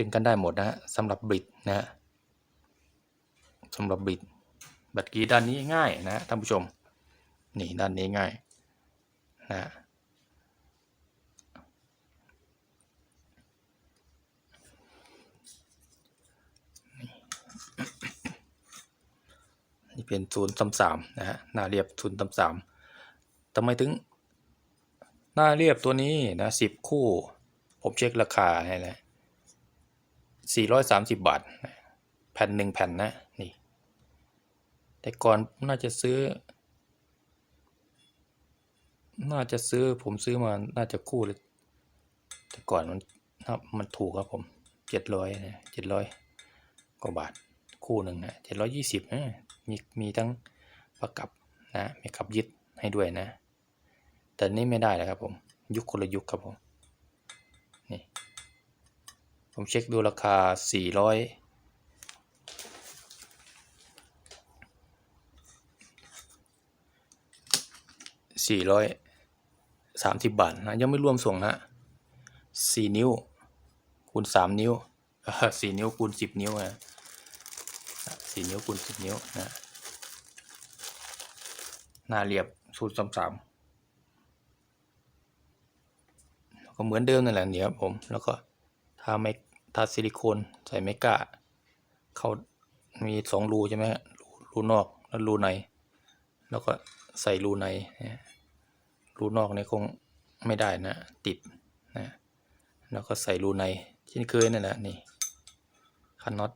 ถึงกันได้หมดนะสำหรับบิดนะสำหรับบิดบัตรกีด้านนี้ง่ายนะท่านผู้ชมนี่ด้านนี้ง่ายนะนี่เป็นศูนย์ตำสามนะฮะหน้าเรียบศูนย์ตำสามทำไมถึง หน้าเรียบตัวนี้นะสิบคู่ ผมเช็คราคาให้แล้ว 430 บาท แผ่นหนึ่งแผ่นนะ นี่ แต่ก่อนน่าจะซื้อ น่าจะซื้อผมซื้อมา น่าจะคู่เลย แต่ก่อนมันมันถูกครับผม 700นะ700 กว่าบาท คู่หนึ่งนะ720นะมีมีทั้งประกับนะมีกับยึดให้ด้วยนะ แต่นี่ไม่ได้แล้วครับผม ยุคคนละยุคครับผม ผมเช็คดูราคาสี่ร้อยสี่ร้อยสามสิบบาทนะยังไม่รวมส่งนะสี่นิ้ว คูณสามนิ้วสี่นิ้วคูณสิบนิ้วนะสี่นิ้วคูณสิบนิ้วนะหน้าเรียบสูตรสามสามก็เหมือนเดิมนั่นแหละเนี่ยครับผมแล้วก็ทาไม่ ทาซิลิโคนใส่ไม่กล้าเขามีสองรูใช่ไหมฮะรูรูนอกแล้วรูใน แล้วก็ใส่รูในนะรูนอกนี่คงไม่ได้นะ ติดนะแล้วก็ใส่รูในเช่นเคยนั่นแหละนี่คันน็อต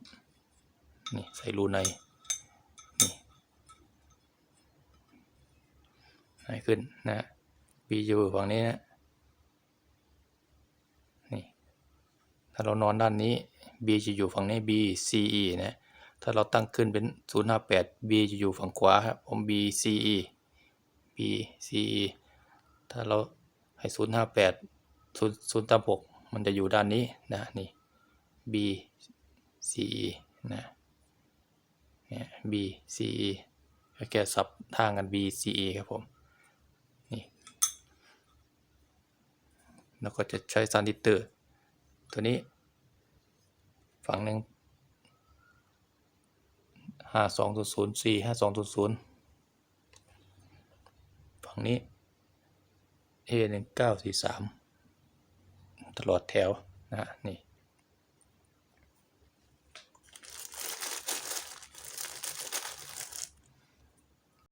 นี่ใส่รูในนี่ให้ขึ้นนะบีอยู่ฝั่งนี้นะนี่ ถ้าเรานอนด้านนี้ B จะอยู่ฝั่งนี้ B C E นะ ถ้าเราตั้งขึ้นเป็น 058 B จะอยู่ฝั่งขวาครับผม B C E B C E ถ้าเราให้ 058 036 มันจะอยู่ด้านนี้นะนี่ B C E นะเนี่ย B C E ก็แค่สับทางกัน B C E ครับผมนี่แล้วก็จะใช้ซันดิเตอร์ตัวนี้ ฝั่งหนึ่งห้าสองศูนย์ศูนย์สี่ห้าสองศูนย์ศูนย์ฝั่งนี้ A หนึ่งเก้าสี่สามตลอดแถวนะฮะนี่